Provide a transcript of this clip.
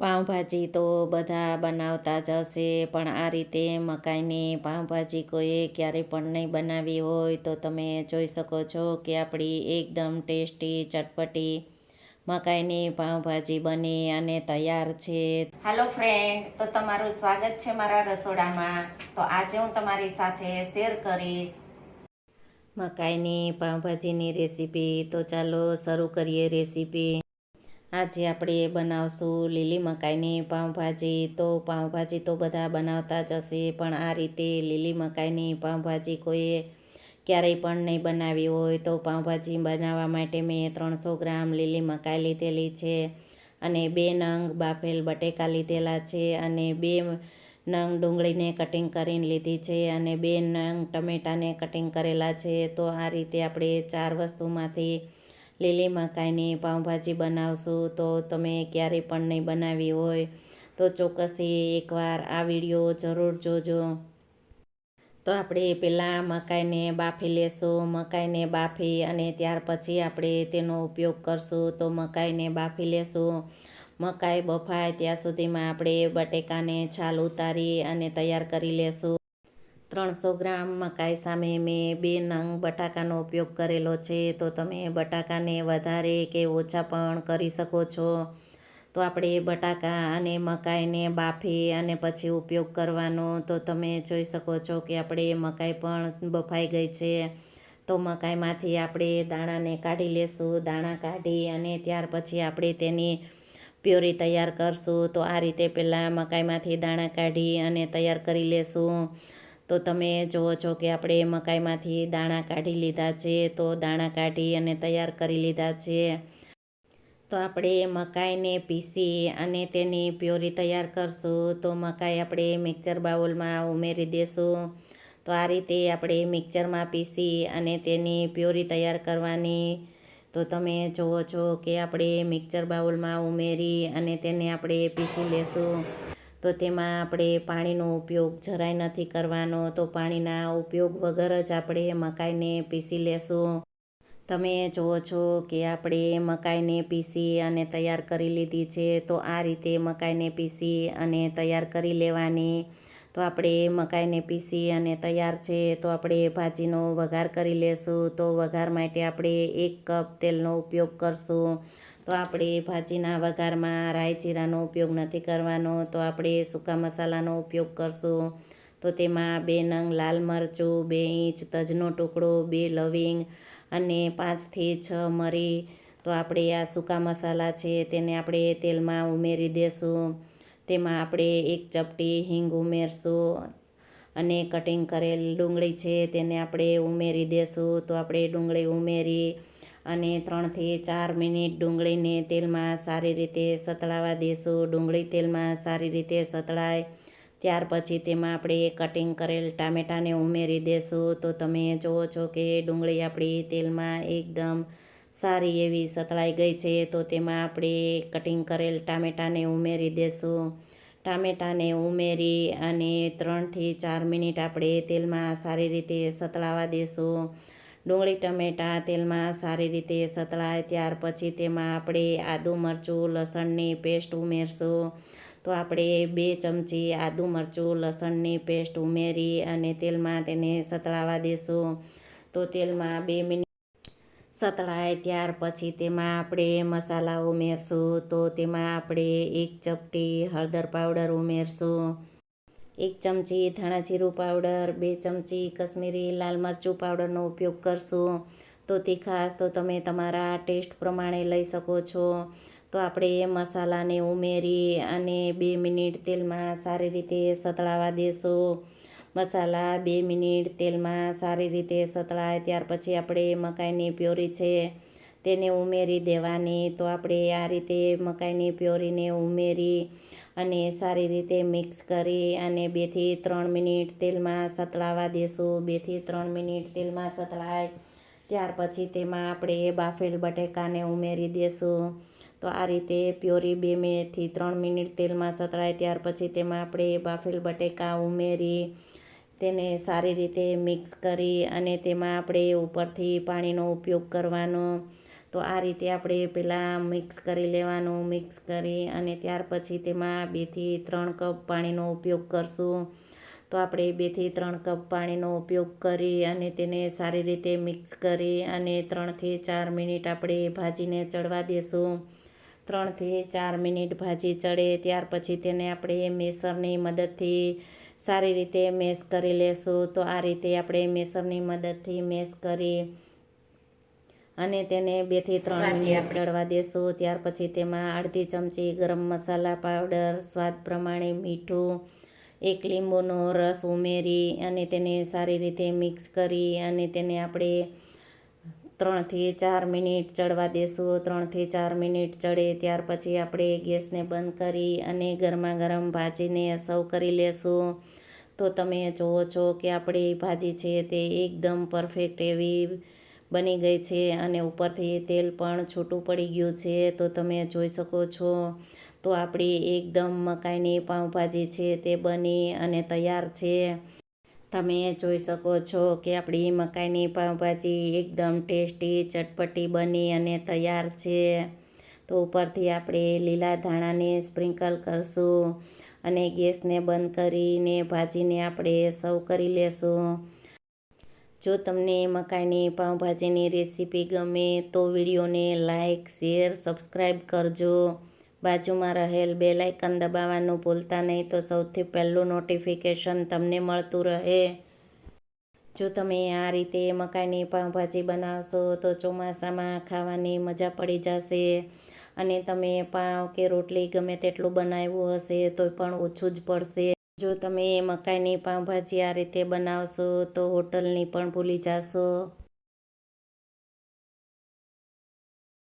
પાઉંભાજી તો બધા બનાવતા જ હશે પણ આ રીતે મકાઈની પાઉંભાજી કોઈએ ક્યારેય પણ નહીં બનાવી હોય તો તમે જોઈ શકો છો કે આપણી એકદમ ટેસ્ટી ચટપટી મકાઈની પાઉંભાજી બની અને તૈયાર છે. હાલો ફ્રેન્ડ તો તમારું સ્વાગત છે મારા રસોડામાં. તો આજે હું તમારી સાથે શેર કરીશ. મકાઈની પાઉંભાજીની રેસીપી તો ચાલો શરૂ કરીએ રેસીપી આજે આપણે બનાવશું. લીલી મકાઈની પાઉંભાજી તો પાઉંભાજી તો બધા બનાવતા જ હશે, પણ આ રીતે લીલી મકાઈની પાઉંભાજી કોઈએ ક્યારેય પણ નહીં બનાવી હોય તો પાઉંભાજી બનાવવા માટે મેં ત્રણસો ગ્રામ લીલી મકાઈ લીધેલી છે અને બે નંગ બાફેલ બટેકા લીધેલા છે અને બે નંગ ડુંગળીને કટિંગ કરીને લીધી છે અને બે નંગ ટમેટાને કટિંગ કરેલા છે. તો આ રીતે આપણે ચાર વસ્તુમાંથી લીલી મકાઈની પાઉંભાજી બનાવશું તો તમે ક્યારેય પણ નહીં બનાવી હોય તો ચોક્કસથી એકવાર આ વીડિયો જરૂર જોજો. તો આપણે પહેલાં મકાઈને બાફી લેશું, મકાઈને બાફી અને ત્યાર પછી આપણે તેનો ઉપયોગ કરશું તો મકાઈને બાફી લેશું. મકાઈ બફાય ત્યાં સુધીમાં આપણે બટેકાને છાલ ઉતારી અને તૈયાર કરી લેશું. ત્રણસો ગ્રામ મકાઈ સામે મેં બે નંગ બટાકાનો ઉપયોગ કરેલો છે, તો તમે બટાકાને વધારે કે ઓછા પણ કરી શકો છો. તો આપણે બટાકા અને મકાઈને બાફી અને પછી ઉપયોગ કરવાનો. તો તમે જોઈ શકો છો કે આપણે મકાઈ પણ બફાઈ ગઈ છે. તો મકાઈમાંથી આપણે દાણાને કાઢી લેશું. દાણા કાઢી અને ત્યાર પછી આપણે તેની પ્યોરી તૈયાર કરશું. તો આ રીતે પહેલાં મકાઈમાંથી દાણા કાઢી અને તૈયાર કરી લેશું. તો તમે જુઓ છો કે આપણે મકાઈમાંથી દાણા કાઢી લીધા છે, તો દાણા કાઢી અને તૈયાર કરી લીધા છે. તો આપણે મકાઈને પીસી અને તેની પ્યોરી તૈયાર કરશું. તો મકાઈ આપણે મિક્સર બાઉલમાં ઉમેરી દેશું. તો આ રીતે આપણે મિક્સરમાં પીસી અને તેની પ્યોરી તૈયાર કરવાની. તો તમે જુઓ છો કે આપણે મિક્સર બાઉલમાં ઉમેરી અને તેને આપણે પીસી લેશું. તો તેમાં આપણે પાણીનો ઉપયોગ જરાય નથી કરવાનો. તો પાણીના ઉપયોગ વગર જ આપણે મકાઈને પીસી લેશું. તમે જુઓ છો કે આપણે મકાઈને પીસી અને તૈયાર કરી લીધી છે. તો આ રીતે મકાઈને પીસી અને તૈયાર કરી લેવાની. તો આપણે મકાઈને પીસી અને તૈયાર છે તો આપણે ભાજીનો વઘાર કરી લેશું. તો વઘાર માટે આપણે એક કપ તેલનો ઉપયોગ કરશું. તો આપણે ભાજીના વઘારમાં રાઈ જીરાનો ઉપયોગ નથી કરવાનો, તો આપણે સૂકા મસાલાનો ઉપયોગ કરશું. તો તેમાં બે નંગ લાલ મરચું, બે ઇંચ તજનો ટુકડો, બે લવિંગ અને પાંચથી છ મરી. તો આપણે આ સૂકા મસાલા છે તેને આપણે તેલમાં ઉમેરી દેશું. તેમાં આપણે એક ચપટી હિંગ ઉમેરશું અને કટિંગ કરેલ ડુંગળી છે તેને આપણે ઉમેરી દેશું. તો આપણે ડુંગળી ઉમેરી અને ત્રણથી ચાર મિનિટ ડુંગળીને તેલમાં સારી રીતે સતળાવા દેશું. ડુંગળી તેલમાં સારી રીતે સતળાય. ત્યાર પછી તેમાં આપણે કટિંગ કરેલ ટામેટાને ઉમેરી દેશું. તો તમે જુઓ છો કે ડુંગળી આપણી તેલમાં એકદમ સારી એવી સતળાઈ ગઈ છે. તો તેમાં આપણે કટિંગ કરેલ ટામેટાને ઉમેરી દેશું. ટામેટાને ઉમેરી અને ત્રણથી ચાર મિનિટ આપણે તેલમાં સારી રીતે સતળાવા દેશું. ડુંગળી, ટમેટાં તેલમાં સારી રીતે સતળાય, ત્યાર પછી તેમાં આપણે આદું મરચું, લસણની પેસ્ટ ઉમેરશું. તો આપણે બે ચમચી આદું મરચું, લસણની પેસ્ટ ઉમેરી અને તેલમાં તેને સતળાવા દેશું. તો તેલમાં બે મિનિટ સતળાય, ત્યાર પછી તેમાં આપણે મસાલા ઉમેરશું. તો તેમાં આપણે એક ચપટી હળદર પાવડર ઉમેરશું. એક ચમચી ધાણા જીરું પાવડર, બે ચમચી કશ્મીરી લાલ મરચું પાવડરનો ઉપયોગ કરશું. તો તીખાશ તો તમે તમારા ટેસ્ટ પ્રમાણે લઈ શકો છો. તો આપણે એ મસાલાને ઉમેરી અને બે મિનિટ તેલમાં સારી રીતે સતળાવા દેશું. મસાલા બે મિનિટ તેલમાં સારી રીતે સતળાય, ત્યાર પછી આપણે મકાઈની પ્યોરી છે તેને ઉમેરી દેવાની. તો આપણે આ રીતે મકાઈની પ્યોરીને ઉમેરી અને સારી રીતે મિક્સ કરી અને બેથી ત્રણ મિનિટ તેલમાં સતળાવા દેશું. બેથી ત્રણ મિનિટ તેલમાં સતળાય. ત્યાર પછી તેમાં આપણે બાફેલ બટેકાને ઉમેરી દેશું. તો આ રીતે પ્યોરી બે મિનિટથી ત્રણ મિનિટ તેલમાં સતળાય. ત્યાર પછી તેમાં આપણે બાફેલ બટેકા ઉમેરી તેને સારી રીતે મિક્સ કરી અને તેમાં આપણે ઉપરથી પાણીનો ઉપયોગ કરવાનો તો આ રીતે આપણે પહેલાં મિક્સ કરી લેવાનું, મિક્સ કરી અને ત્યાર પછી તેમાં બેથી ત્રણ કપ પાણીનો ઉપયોગ કરશું. તો આપણે બેથી ત્રણ કપ પાણીનો ઉપયોગ કરી અને તેને સારી રીતે મિક્સ કરી અને ત્રણથી ચાર મિનિટ આપણે ભાજીને ચડવા દેશું. ત્રણથી ચાર મિનિટ ભાજી ચડે, ત્યાર પછી તેને આપણે મેસરની મદદથી સારી રીતે મેશ કરી લેશું. તો આ રીતે આપણે મેસરની મદદથી મેશ કરી અને તેને બેથી ત્રણ મિનિટ ચડવા દેશું. ત્યાર પછી તેમાં અડધી ચમચી ગરમ મસાલા પાવડર સ્વાદ પ્રમાણે મીઠું એક લીંબુનો રસ ઉમેરી અને તેને સારી રીતે મિક્સ કરી અને તેને આપણે ત્રણથી ચાર મિનિટ ચડવા દેશું. ત્રણથી ચાર મિનિટ ચડે ત્યાર પછી આપણે ગેસને બંધ કરી અને ગરમા ગરમ ભાજીને સર્વ કરી લેશું. તો તમે જુઓ છો કે આપણી ભાજી છે તે એકદમ પરફેક્ટ એવી બની ગઈ છે અને ઉપરથી તેલ પણ છૂટું પડી ગયું છે, તો તમે જોઈ શકો છો. તો આપણી એકદમ મકાઈની પાઉંભાજી છે તે બની અને તૈયાર છે. તમે જોઈ શકો છો કે આપણી મકાઈની પાઉંભાજી એકદમ ટેસ્ટી, ચટપટી બની અને તૈયાર છે. તો ઉપરથી આપણે લીલા ધાણાને સ્પ્રિંકલ કરશું અને ગેસને બંધ કરીને ભાજીને આપણે સર્વ કરી લેશું. જો તમને મકાઈની પાઉંભાજીની રેસીપી ગમે તો વિડીયોને લાઇક શેર, સબસ્ક્રાઈબ કરજો. બાજુમાં રહેલ બે લાઇકન દબાવવાનું ભૂલતા નહીં તો સૌથી પહેલું નોટિફિકેશન તમને મળતું રહે. જો તમે આ રીતે મકાઈની પાઉંભાજી બનાવશો તો ચોમાસામાં ખાવાની મજા પડી જશે અને તમે પાઉં કે રોટલી ગમે તેટલું બનાવ્યું હશે તો પણ ઓછું જ પડશે. જો તમે મકાઈની પાઉંભાજી આ રીતે બનાવશો તો હોટલની પણ ભૂલી જશો.